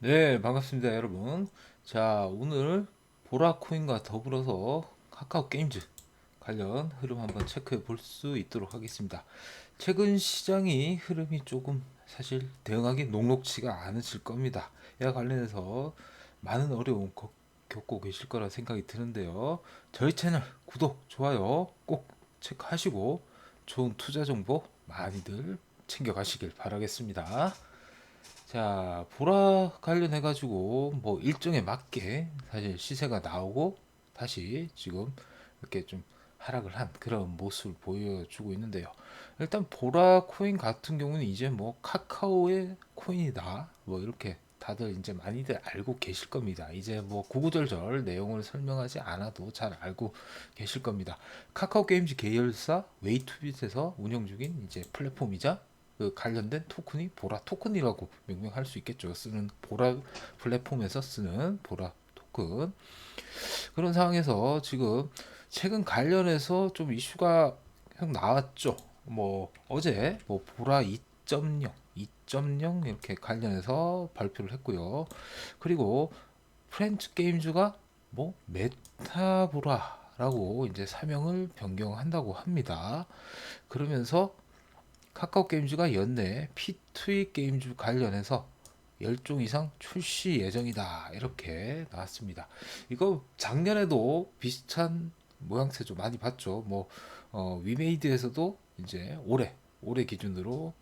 네, 반갑습니다, 여러분. 자, 오늘 보라코인과 더불어서 카카오 게임즈 관련 흐름 한번 체크해 볼 수 있도록 하겠습니다. 최근 시장이 흐름이 조금 사실 대응하기 녹록치가 않으실 겁니다. 이와 관련해서 많은 어려움 겪- 겪고 계실 거라 생각이 드는데요. 저희 채널 구독, 좋아요 꼭 체크하시고 좋은 투자 정보 많이들 챙겨가시길 바라겠습니다. 자, 보라 관련해 가지고 뭐 일정에 맞게 사실 시세가 나오고 다시 지금 이렇게 좀 하락을 한 그런 모습을 보여주고 있는데요. 일단 보라 코인 같은 경우는 이제 뭐 카카오의 코인이다. 뭐 이렇게 다들 이제 많이들 알고 계실 겁니다. 이제 뭐 구구절절 내용을 설명하지 않아도 잘 알고 계실 겁니다. 카카오 게임즈 계열사 웨이투빗에서 운영 중인 이제 플랫폼이자 그 관련된 토큰이 보라 토큰이라고 명명할 수 있겠죠. 쓰는 보라 플랫폼에서 쓰는 보라 토큰. 그런 상황에서 지금 최근 관련해서 좀 이슈가 형 나왔죠. 뭐 어제 뭐 보라 2.0, 2.0 이렇게 관련해서 발표를 했고요. 그리고 프렌치 게임즈가 뭐 메타보라라고 이제 사명을 변경한다고 합니다. 그러면서 카카오 게임즈가 연내 P2E 게임즈 관련해서 10종 이상 출시 예정이다. 이렇게 나왔습니다. 이거 작년에도 비슷한 모양새 좀 많이 봤죠. 뭐, 어, 위메이드에서도 이제 올해, 올해 기준으로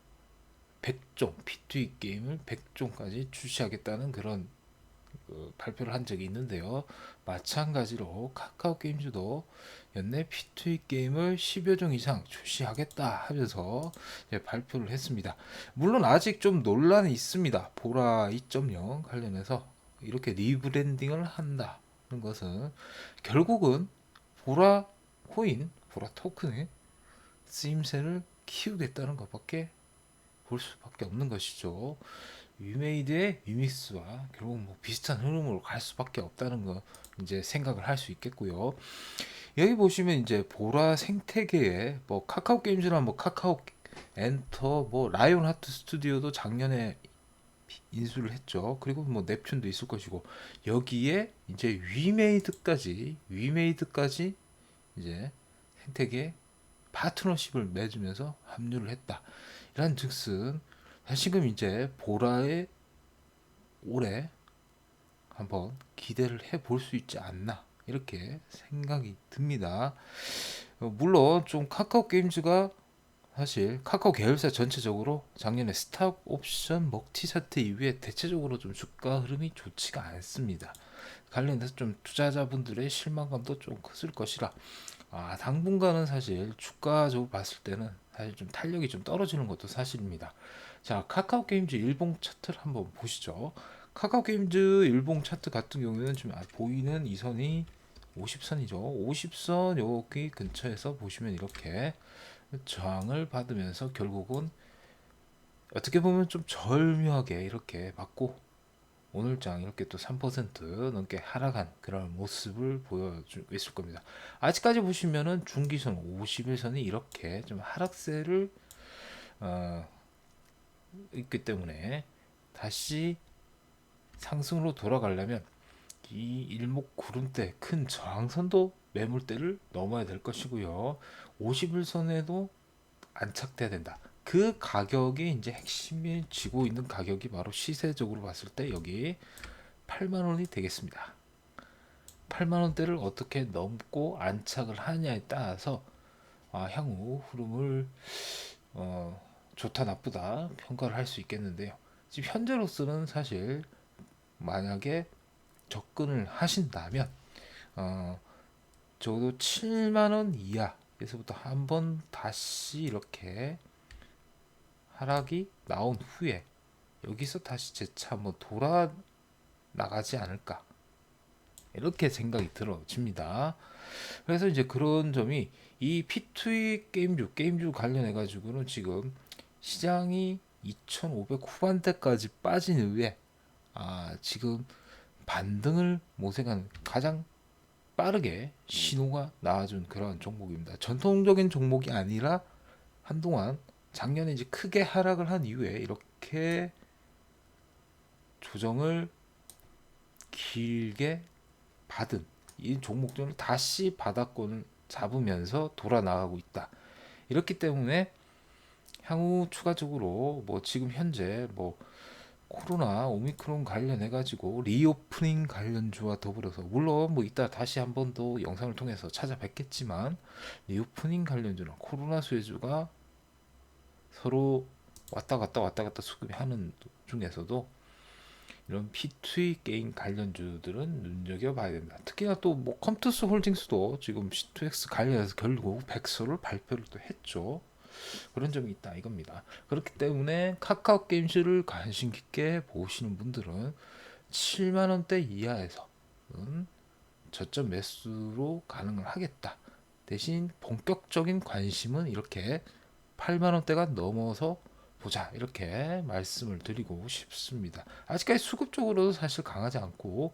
100종, P2E 게임을 100종까지 출시하겠다는 그런 그 발표를 한 적이 있는데요. 마찬가지로 카카오 게임즈도 연내 P2E 게임을 10여 종 이상 출시하겠다 하면서 발표를 했습니다. 물론 아직 좀 논란이 있습니다. 보라 2.0 관련해서 이렇게 리브랜딩을 한다는 것은 결국은 보라 코인, 보라 토큰의 쓰임새를 키우겠다는 것밖에 볼 수밖에 없는 것이죠. 위메이드의 위믹스와 결국 뭐 비슷한 흐름으로 갈 수밖에 없다는 거 이제 생각을 할 수 있겠고요. 여기 보시면 이제 보라 생태계에 뭐 카카오 게임즈나 뭐 카카오 엔터 뭐 라이온 하트 스튜디오도 작년에 인수를 했죠. 그리고 뭐 넵튠도 있을 것이고 여기에 이제 위메이드까지 위메이드까지 이제 생태계 파트너십을 맺으면서 합류를 했다. 이런 즉슨 다시금 이제 보라의 올해 한번 기대를 해 볼 수 있지 않나 이렇게 생각이 듭니다. 어, 물론 좀 카카오 게임즈가 사실 카카오 계열사 전체적으로 작년에 스탁 옵션 먹튀 사태 이후에 대체적으로 좀 주가 흐름이 좋지가 않습니다. 관련해서 좀 투자자분들의 실망감도 좀 컸을 것이라 아, 당분간은 사실 주가적으로 봤을 때는 사실 좀 탄력이 좀 떨어지는 것도 사실입니다. 자, 카카오 게임즈 일봉 차트를 한번 보시죠. 카카오 게임즈 일봉 차트 같은 경우에는 지금 아, 보이는 이 선이 50선이죠. 50선 여기 근처에서 보시면 이렇게 저항을 받으면서 결국은 어떻게 보면 좀 절묘하게 이렇게 맞고 오늘장 이렇게 또 3% 넘게 하락한 그런 모습을 보여주고 있을 겁니다. 아직까지 보시면은 중기선 51선이 이렇게 좀 하락세를 어, 있기 때문에 다시 상승으로 돌아가려면 이 일목 구름대 큰 저항선도 매물대를 넘어야 될 것이고요. 51선에도 안착돼야 된다. 그 가격이 이제 핵심이 지고 있는 가격이 바로 시세적으로 봤을 때 여기 8만 원이 되겠습니다. 8만 원대를 어떻게 넘고 안착을 하냐에 따라서 아, 향후 흐름을 어, 좋다 나쁘다 평가를 할 수 있겠는데요. 지금 현재로서는 사실 만약에 접근을 하신다면 어, 적어도 7만 원 이하에서부터 한번 다시 이렇게 하락이 나온 후에 여기서 다시 재차 한번 돌아 나가지 않을까 이렇게 생각이 들어집니다. 그래서 이제 그런 점이 이 P2E 게임주 게임주 관련해 가지고는 지금 시장이 2,500 후반대까지 빠진 이후에 아 지금 반등을 모색하는 가장 빠르게 신호가 나와준 그런 종목입니다. 전통적인 종목이 아니라 한동안 작년에 이제 크게 하락을 한 이후에 이렇게 조정을 길게 받은 이 종목들은 다시 바닥권을 잡으면서 돌아 나가고 있다. 이렇기 때문에 향후 추가적으로 뭐 지금 현재 뭐 코로나 오미크론 관련해 가지고 리오프닝 관련주와 더불어서 물론 뭐 이따 다시 한 번 더 영상을 통해서 찾아뵙겠지만 리오프닝 관련주나 코로나 수혜주가 서로 왔다 갔다 왔다 갔다 수급이 하는 중에서도 이런 P2E 게임 관련주들은 눈여겨 봐야 된다. 특히나 또 뭐 컴투스 홀딩스도 지금 C2X 관련해서 결국 백서를 발표를 또 했죠. 그런 점이 있다 이겁니다. 그렇기 때문에 카카오 게임즈를 관심 깊게 보시는 분들은 7만 원대 이하에서는 저점 매수로 가능을 하겠다. 대신 본격적인 관심은 이렇게 8만 원대가 넘어서 보자 이렇게 말씀을 드리고 싶습니다. 아직까지 수급적으로도 사실 강하지 않고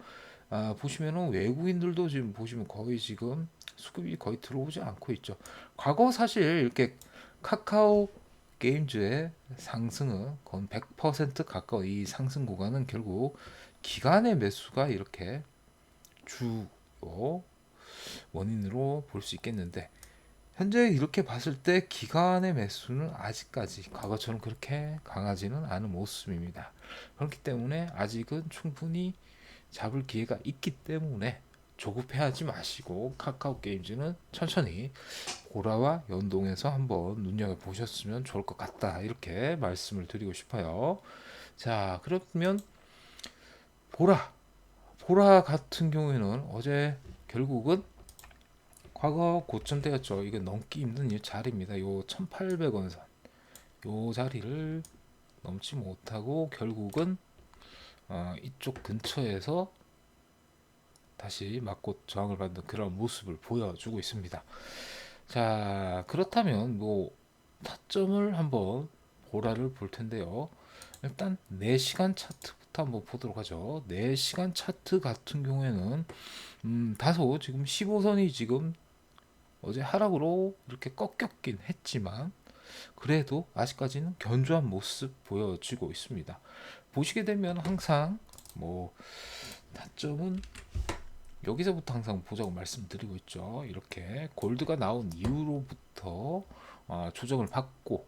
아, 보시면은 외국인들도 지금 보시면 거의 지금 수급이 거의 들어오지 않고 있죠. 과거 사실 이렇게 카카오 게임즈의 상승은 거의 100% 가까운 이 상승 구간은 결국 기간의 매수가 이렇게 주요 원인으로 볼 수 있겠는데 현재 이렇게 봤을 때 기간의 매수는 아직까지 과거처럼 그렇게 강하지는 않은 모습입니다. 그렇기 때문에 아직은 충분히 잡을 기회가 있기 때문에 조급해하지 마시고 카카오 게임즈는 천천히 보라와 연동해서 한번 눈여겨 보셨으면 좋을 것 같다 이렇게 말씀을 드리고 싶어요. 자 그러면 보라 보라 같은 경우에는 어제 결국은 과거 고점대였죠. 이게 넘기 힘든 이 자리입니다. 요 1,800원 선. 요 자리를 넘지 못하고 결국은 어, 이쪽 근처에서 다시 맞고 저항을 받는 그런 모습을 보여주고 있습니다. 자, 그렇다면 뭐 타점을 한번 보라를 볼 텐데요. 일단 4시간 차트부터 한번 보도록 하죠. 4시간 차트 같은 경우에는 음, 다소 지금 15선이 지금 어제 하락으로 이렇게 꺾였긴 했지만 그래도 아직까지는 견조한 모습 보여지고 있습니다. 보시게 되면 항상 뭐 타점은 여기서부터 항상 보자고 말씀드리고 있죠. 이렇게 골드가 나온 이후로부터 어, 조정을 받고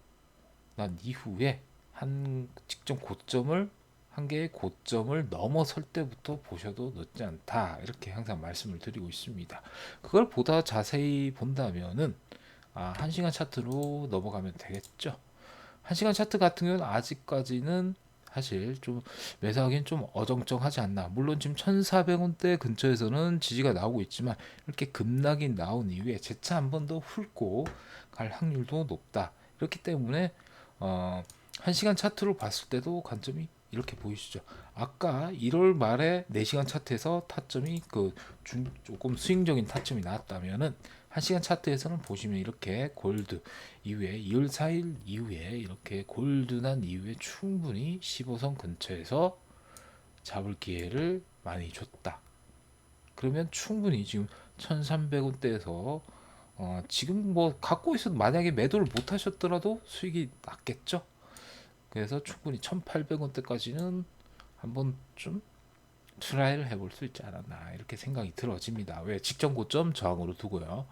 난 이후에 한 직전 고점을 한 개의 고점을 넘어설 때부터 보셔도 늦지 않다 이렇게 항상 말씀을 드리고 있습니다. 그걸 보다 자세히 본다면은 아, 1시간 차트로 넘어가면 되겠죠. 1시간 차트 같은 경우는 아직까지는 사실 좀 매수하기는 좀 어정쩡하지 않나. 물론 지금 1,400원대 근처에서는 지지가 나오고 있지만 이렇게 급락이 나온 이후에 재차 한 번 더 훑고 갈 확률도 높다. 그렇기 때문에 어, 1시간 차트로 봤을 때도 관점이 이렇게 보이시죠. 아까 1월 말에 4시간 차트에서 타점이 그 중, 조금 스윙적인 타점이 나왔다면은 1시간 차트에서는 보시면 이렇게 골드 이후에 2월 4일 이후에 이렇게 골드 난 이후에 충분히 15선 근처에서 잡을 기회를 많이 줬다. 그러면 충분히 지금 1300원대에서 어, 지금 뭐 갖고 있어도 만약에 매도를 못 하셨더라도 수익이 났겠죠. 그래서 충분히 1800원대까지는 한번 좀 트라이를 해볼 수 있지 않았나 이렇게 생각이 들어집니다. 왜 직전 고점 저항으로 두고요.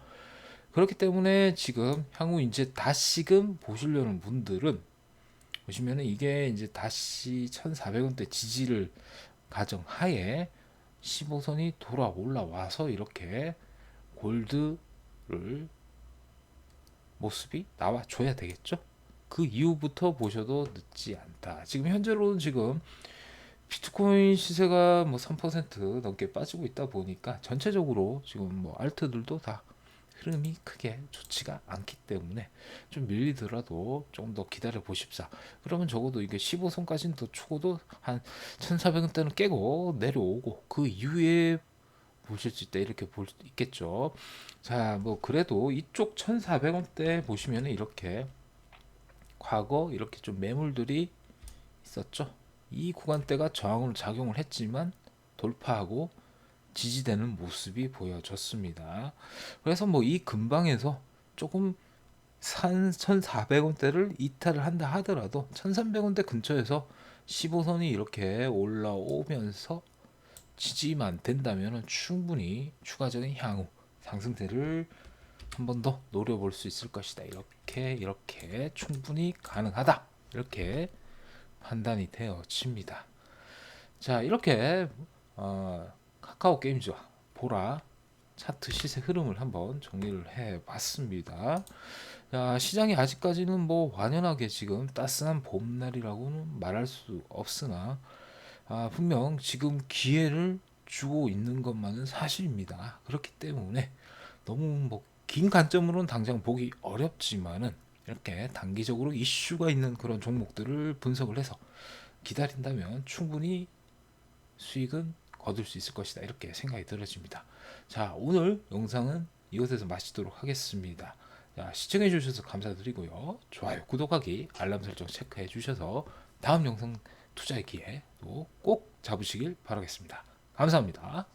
그렇기 때문에 지금 향후 이제 다시금 보시려는 분들은 보시면은 이게 이제 다시 1,400원대 지지를 가정하에 15선이 돌아 올라와서 이렇게 골드를 모습이 나와 줘야 되겠죠. 그 이후부터 보셔도 늦지 않다. 지금 현재로는 지금 비트코인 시세가 뭐 3% 넘게 빠지고 있다 보니까 전체적으로 지금 뭐 알트들도 다 흐름이 크게 좋지가 않기 때문에 좀 밀리더라도 좀 더 기다려 보십사. 그러면 적어도 이게 15선까지는 더 추고도 한 1,400원대는 깨고 내려오고 그 이후에 보실 수 있다 이렇게 볼 수 있겠죠. 자, 뭐 그래도 이쪽 1,400원대 보시면 이렇게 과거 이렇게 좀 매물들이 있었죠. 이 구간대가 저항으로 작용을 했지만 돌파하고 지지되는 모습이 보여졌습니다. 그래서 뭐 이 근방에서 조금 산 1,400원대를 이탈을 한다 하더라도 1,300원대 근처에서 15선이 이렇게 올라오면서 지지만 된다면 충분히 추가적인 향후 상승세를 한 번 더 노려볼 수 있을 것이다. 이렇게 이렇게 충분히 가능하다. 이렇게 판단이 되어집니다. 자 이렇게 어, 카카오 게임즈와 보라 차트 시세 흐름을 한번 정리를 해봤습니다. 자, 시장이 아직까지는 뭐 완연하게 지금 따스한 봄날이라고는 말할 수 없으나 아, 분명 지금 기회를 주고 있는 것만은 사실입니다. 그렇기 때문에 너무 뭐 긴 관점으로는 당장 보기 어렵지만은 이렇게 단기적으로 이슈가 있는 그런 종목들을 분석을 해서 기다린다면 충분히 수익은 거둘 수 있을 것이다. 이렇게 생각이 들어집니다. 자, 오늘 영상은 이것에서 마치도록 하겠습니다. 자, 시청해 주셔서 감사드리고요. 좋아요, 구독하기, 알람 설정 체크해 주셔서 다음 영상 투자의 기회 또 꼭 잡으시길 바라겠습니다. 감사합니다.